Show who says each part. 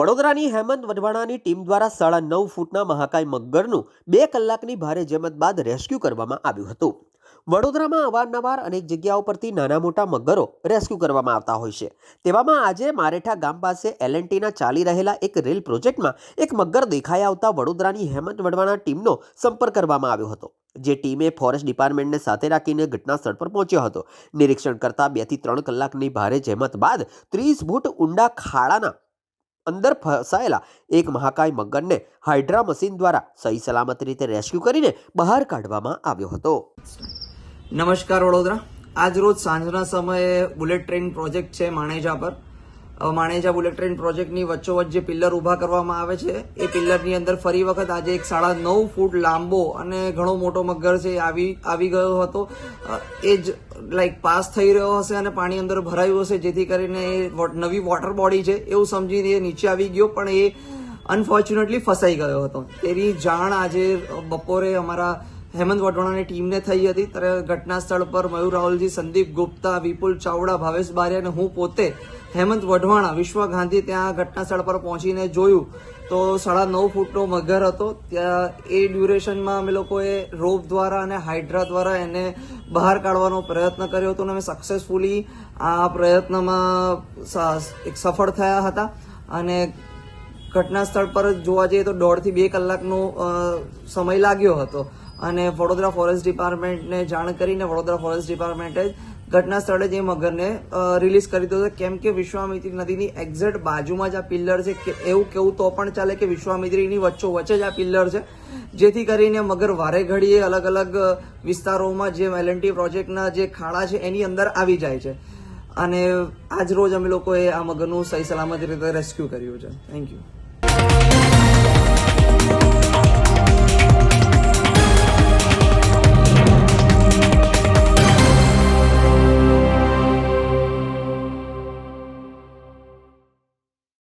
Speaker 1: વડોદરાની હેમંત વઢવાણાની ટીમ દ્વારા સાડા નવ ફૂટના મહાકાય મગરનું બે કલાકની ભારે જહેમત બાદ રેસ્ક્યુ કરવામાં આવ્યું હતું. વડોદરામાં અવારનવાર અનેક જગ્યાઓ પરથી નાના મોટા મગરો રેસ્ક્યુ કરવામાં આવતા હોય છે. તેવામાં આજે મારેઠા ગામ પાસે એલએનટીના ચાલી રહેલા એક રેલ પ્રોજેક્ટમાં એક મગર દેખાઈ આવતા વડોદરાની હેમંત વઢવાણા ટીમનો સંપર્ક કરવામાં આવ્યો હતો, જે ટીમે ફોરેસ્ટ ડિપાર્ટમેન્ટને સાથે રાખીને ઘટના સ્થળ પર પહોંચ્યો હતો. નિરીક્ષણ કરતા બેથી ત્રણ કલાકની ભારે જહેમત બાદ ત્રીસ ફૂટ ઊંડા ખાડાના અંદર ફસાયેલા એક મહાકાય મગરને હાઇડ્રા મશીન દ્વારા સહી સલામત રીતે રેસ્ક્યુ કરીને બહાર કાઢવામાં આવ્યો હતો.
Speaker 2: નમસ્કાર વડોદરા. આજ રોજ સાંજના સમયે બુલેટ ટ્રેન પ્રોજેક્ટ છે માણેજા પર. માણેજા બુલેટ ટ્રેન પ્રોજેક્ટની વચ્ચોવચ્ચ જે પિલ્લર ઊભા કરવામાં આવે છે, એ પિલ્લરની અંદર ફરી વખત આજે એક સાડા નવ ફૂટ લાંબો અને ઘણો મોટો મગર છે આવી આવી ગયો હતો. એ જ લાઈક પાસ થઈ રહ્યો હશે અને પાણી અંદર ભરાયું હશે, જેથી કરીને એ નવી વોટર બોડી છે, એવું સમજીને એ નીચે આવી ગયો, પણ એ અનફોર્ચ્યુનેટલી ફસાઈ ગયો હતો. તેની જાણ આજે બપોરે અમારા હેમંત વઢવાણાની ટીમને થઈ હતી, ત્યારે ઘટના સ્થળ પર મયુર રાહુલજી, સંદીપ ગુપ્તા, વિપુલ ચાવડા, ભાવેશ બારિયા અને હું પોતે હેમંત વઢવાણા, વિશ્વ ગાંધી ત્યાં ઘટના સ્થળ પર પહોંચીને જોયું. તો સાડા નવ ફૂટનો મગર હતો. ત્યાં એ ડ્યુરેશનમાં અમે લોકોએ રોપ દ્વારા અને હાઇડ્રા દ્વારા એને બહાર કાઢવાનો પ્રયત્ન કર્યો હતો અને અમે સક્સેસફુલી આ પ્રયત્નમાં એક સફળ થયા હતા. અને ઘટના સ્થળ પર જોવા જઈએ તો દોઢથી બે કલાકનો સમય લાગ્યો હતો. અને વડોદરા ફોરેસ્ટ ડિપાર્ટમેન્ટને જાણ કરીને વડોદરા ફોરેસ્ટ ડિપાર્ટમેન્ટે ઘટના સ્થળે જ મગરને રિલીઝ કરી દીધો છે. કેમ કે વિશ્વામિત્રી નદીની એક્ઝેક્ટ બાજુમાં જ આ પિલ્લર છે કે એવું કેવું તો પણ ચાલે કે વિશ્વામિત્રીની વચ્ચો વચ્ચે જ આ પિલ્લર છે. જેથી કરીને મગર વારે ઘડીએ અલગ અલગ વિસ્તારોમાં જે એલએનટી પ્રોજેક્ટના જે ખાડા છે એની અંદર આવી જાય છે. અને આજ રોજ અમે લોકોએ આ મગરનું સહી સલામત રીતે રેસ્ક્યુ કર્યું છે. Thank you